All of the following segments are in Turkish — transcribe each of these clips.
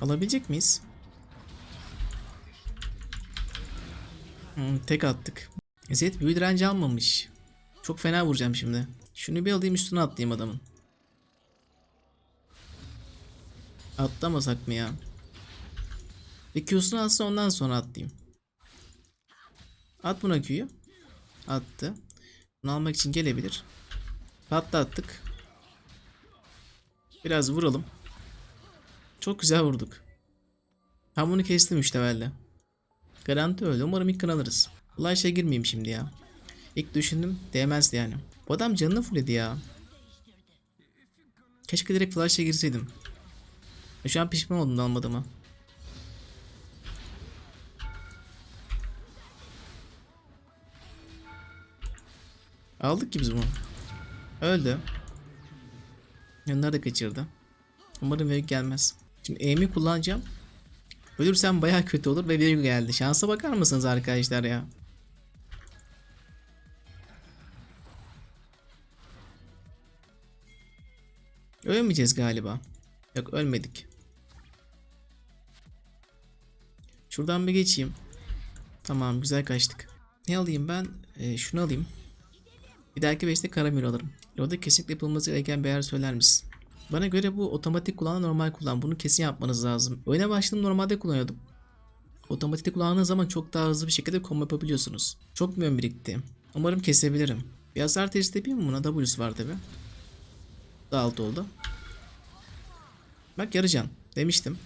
Alabilecek miyiz? Hmm, tek attık. Zed büyü direnci almamış. Çok fena vuracağım şimdi. Şunu bir alayım üstüne atlayayım adamın. Atlamasak mı ya? Bir Q'sunu alsın ondan sonra atlayayım. At buna Q'yu. Attı. Bunu almak için gelebilir. Patlattık. Biraz vuralım. Çok güzel vurduk. Ben bunu kestim işte levelde. Garanti öldü. Umarım ilk kan alırız. Allah işe girmeyeyim şimdi ya. İlk düşündüm değmezdi yani. Bu adam canını fulledi ya. Keşke direkt flash'a girseydim. E Şu an pişman oldum da almadığıma. Aldık ki biz bunu. Öldü. Yanları da kaçırdı. Umarım Vega gelmez. Şimdi aim'i kullanacağım. Ölürsem baya kötü olur ve Vega geldi. Şansa bakar mısınız arkadaşlar ya? Ölmeyeceğiz galiba. Yok ölmedik. Şuradan bir geçeyim. Tamam güzel kaçtık. Ne alayım ben? Ee, şunu alayım. Bir dahaki beşte Karamir alırım. Orada kesinlikle yapılması gereken bir yer söyler misin? Bana göre bu otomatik kullan normal kullan. Bunu kesin yapmanız lazım. Oyuna başladım normalde kullanıyordum. Otomatik kullandığınız zaman çok daha hızlı bir şekilde combo yapabiliyorsunuz. Çok mühim birikti. Umarım kesebilirim. Bir hasar testi yapayım mı buna? W'su var tabi. Daha alt oldu. Bak yarı can. Demiştim.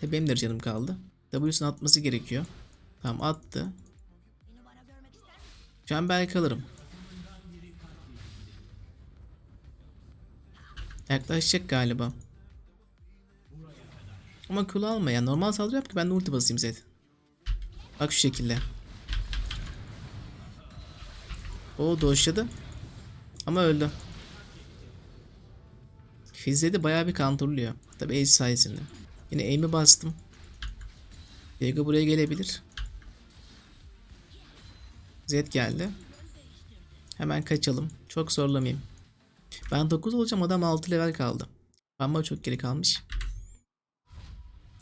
Tabi benim de canım kaldı. W'sunu atması gerekiyor. Tamam attı. Şu an belki alırım. Yaklaşacak galiba. Ama kulu alma ya. Normal saldırı yap ki ben de ulti basayım Zed. Bak şu şekilde. O doşladı. Ama öldü. Fizzedi bayağı bir counterlıyor. Tabi ace sayesinde. Yine aim'i bastım. Vega buraya gelebilir. Zed geldi. Hemen kaçalım. Çok zorlamayayım. Ben 9 olacağım adam 6 level kaldı. Ama çok geri kalmış.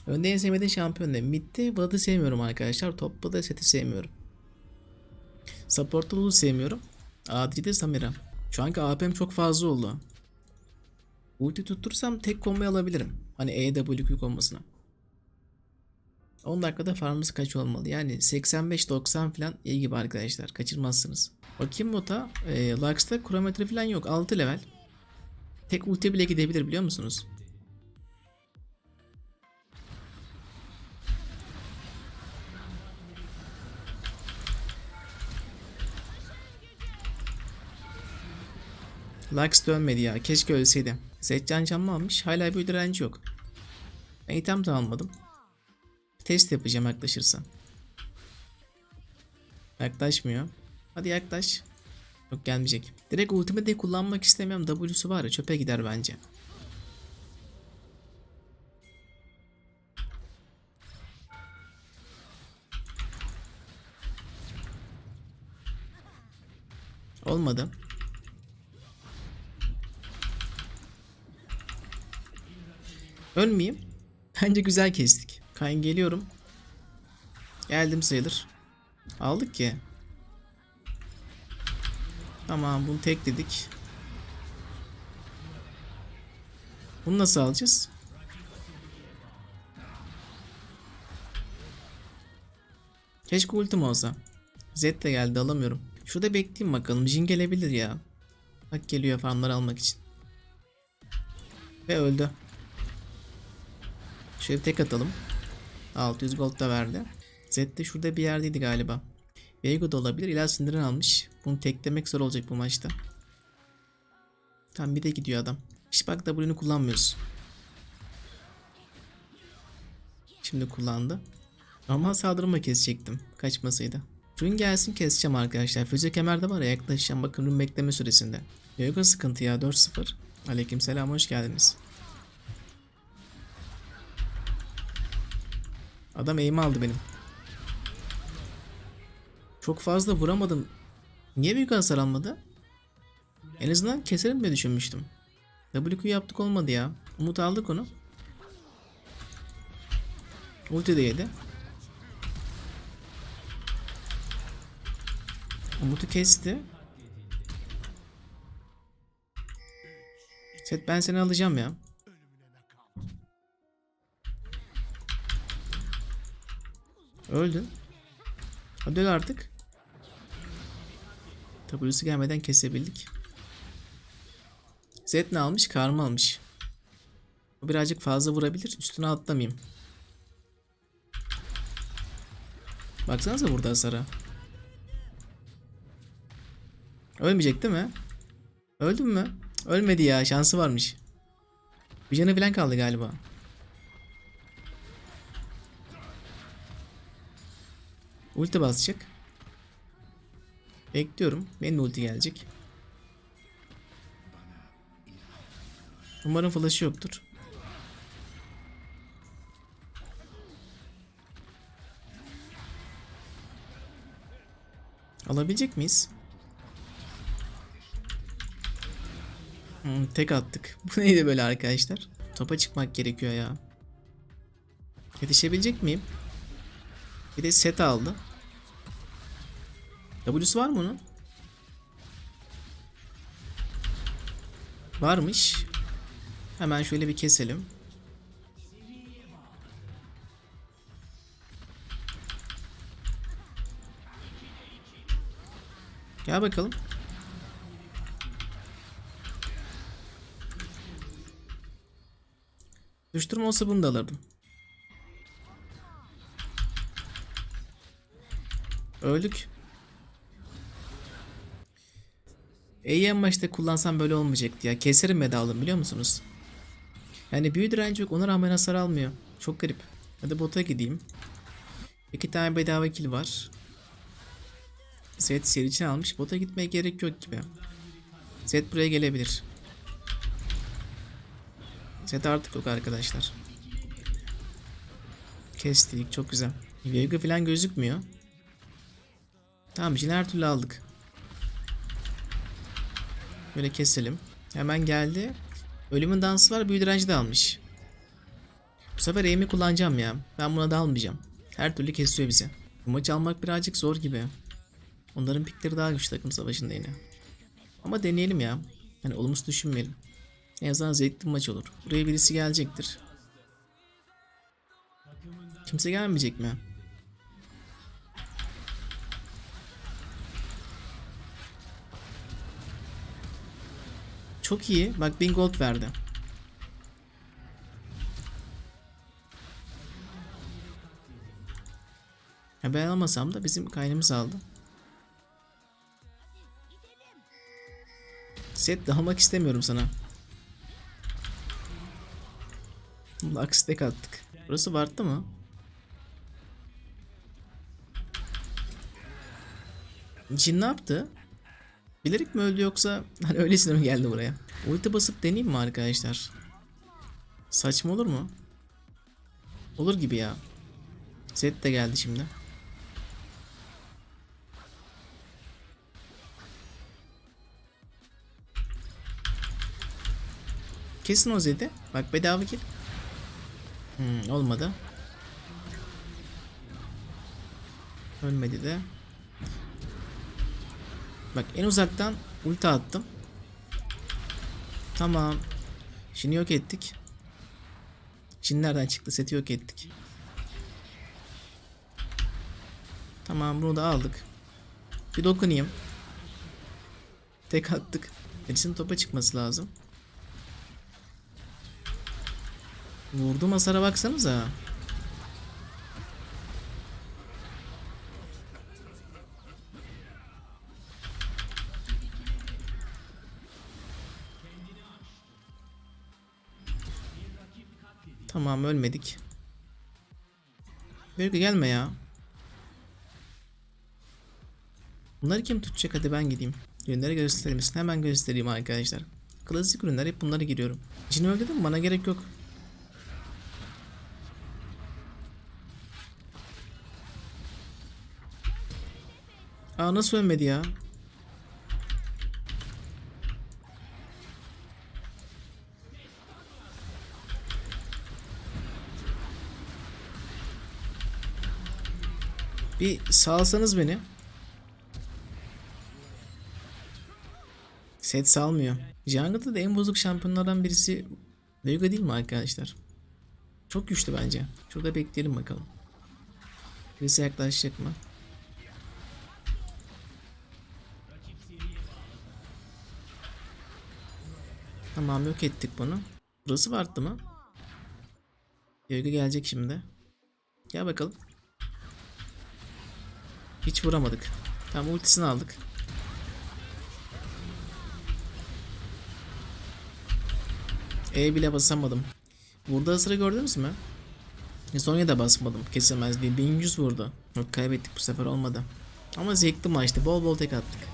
Önde en sevmediğim şampiyon ne? Mid'de Vlad'ı sevmiyorum arkadaşlar. Top'ta da Set'i sevmiyorum. Support'ta Lulu sevmiyorum. ADC'de Samira. Şu anki AP'm çok fazla oldu. Ulti tuttursam tek combo alabilirim. Hani EWQ kombosuna. 10 dakikada farmımız kaç olmalı? Yani 85-90 falan iyi gibi arkadaşlar. Kaçırmazsınız. Bakayım bota. E, Lux'ta kronometre falan yok. 6 level. Tek ulti bile gidebilir biliyor musunuz? Lux dönmedi ya. Keşke ölseydi. Zetcan canlı almış. Hala bir direnci yok. İtem de almadım. Test yapacağım yaklaşırsa. Yaklaşmıyor. Hadi yaklaş. Yok gelmeyecek. Direkt ultimi de kullanmak istemiyorum. W'su var ya çöpe gider bence. Olmadı. Ölmeyeyim. Bence güzel kestik. Kayn geliyorum. Geldim sayılır. Aldık ki. Tamam bunu tek dedik. Bunu nasıl alacağız? Keşke ultim olsa. Z de geldi alamıyorum. Şurada bekleyeyim bakalım. Jin gelebilir ya. Bak geliyor farmları almak için. Ve öldü. Şöyle tek atalım. 600 gold da verdi. Z de şurada bir yerdeydi galiba. Veigo da olabilir. İlaç sindiren almış. Bunu teklemek zor olacak bu maçta. Tam bir de gidiyor adam. İşte bak W'nu kullanmıyoruz. Şimdi kullandı. Normal saldırımla kesecektim. Kaçmasaydı. Rune gelsin keseceğim arkadaşlar. Füze kemerde var ya yaklaşacağım. Bakın rune bekleme süresinde. Veigo sıkıntı ya 4-0. Aleykümselam hoş geldiniz. Adam aim aldı benim. Çok fazla vuramadım. Niye büyük hasar almadı? En azından keserim diye düşünmüştüm. WQ yaptık olmadı ya. Umut aldık onu. Ulti de yedi. Umut'u kesti. Set ben seni alacağım ya. Öldün. Hadi öl artık. W'su gelmeden kesebildik. Z ne almış? Karma almış. O birazcık fazla vurabilir. Üstüne atlamayayım. Baksanıza burada hasara. Ölmeyecek değil mi? Öldün mü? Ölmedi ya. Şansı varmış. Bir canı falan kaldı galiba. Ulti basacak. Bekliyorum. Benim ulti gelecek. Umarım flash'ı yoktur. Alabilecek miyiz? Hmm, tek attık. Bu neydi böyle arkadaşlar? Topa çıkmak gerekiyor ya. Yetişebilecek miyim? Bir de set aldı. W'su var mı onun? Varmış. Hemen şöyle bir keselim. Gel bakalım. Düştürme olsa bunu da alırdım. Öldük. E'yi en başta kullansam böyle olmayacaktı ya. Keserim alırım biliyor musunuz? Yani büyü direnci yok ona rağmen hasar almıyor. Çok garip. Hadi bota gideyim. İki tane bedava kill var. Zed seri için almış. Bota gitmeye gerek yok gibi. Zed buraya gelebilir. Zed artık yok arkadaşlar. Kestik çok güzel. Vega falan gözükmüyor. Tamam her türlü aldık. Böyle keselim. Hemen geldi. Ölümün dansı var büyü direnci de almış. Bu sefer aim'i kullanacağım ya. Ben buna da almayacağım. Her türlü kesiyor bizi. Bu maçı almak birazcık zor gibi. Onların pikleri daha güçlü takım savaşında yine. Ama deneyelim ya. Yani olumsuz düşünmeyelim. En azından zevkli maç olur. Buraya birisi gelecektir. Kimse gelmeyecek mi? Çok iyi. Bak 1000 gold verdi. Ya ben almasam da bizim kaynımız aldı. Set de istemiyorum sana. Tek attık. Burası Ward'da mı? Jin ne yaptı? Bilerek mi öldü yoksa hani öylesine mi geldi buraya? Ulti basıp deneyeyim mi arkadaşlar? Saçma olur mu? Olur gibi ya. Zed de geldi şimdi. Kesin o Zed'i. Bak bedava kill. Hmm, olmadı. Ölmedi de. Bak en uzaktan ulti attım. Tamam. Şimdi yok ettik. Şimdi nereden çıktı? Seti yok ettik. Tamam bunu da aldık. Bir dokunayım. Tek attık. Birisinin topa çıkması lazım. Vurdum hasara baksanıza. Tamam ölmedik. Böyle gelme ya. Bunları kim tutacak? Hadi ben gideyim. Ürünleri gösterir misin? Hemen göstereyim arkadaşlar. Klasik ürünler hep bunları giriyorum. Cin öldü mi? Bana gerek yok. Aa nasıl ölmedi ya? Bir salsanız beni. Set salmıyor. Jungle'da da en bozuk şampiyonlardan birisi Veiga değil mi arkadaşlar? Çok güçlü bence. Şurada bekleyelim bakalım. Birisi yaklaşacak mı? Tamam yok ettik bunu. Burası vardı mı? Veiga gelecek şimdi. Gel bakalım. Hiç vuramadık. Tamam ultisini aldık. E bile basamadım. Burada sıra gördünüz mü? Sonya da basmadım. Kesemez diye. 1100 vurdu. Yok kaybettik bu sefer olmadı. Ama zevkli maçtı. Bol bol tek attık.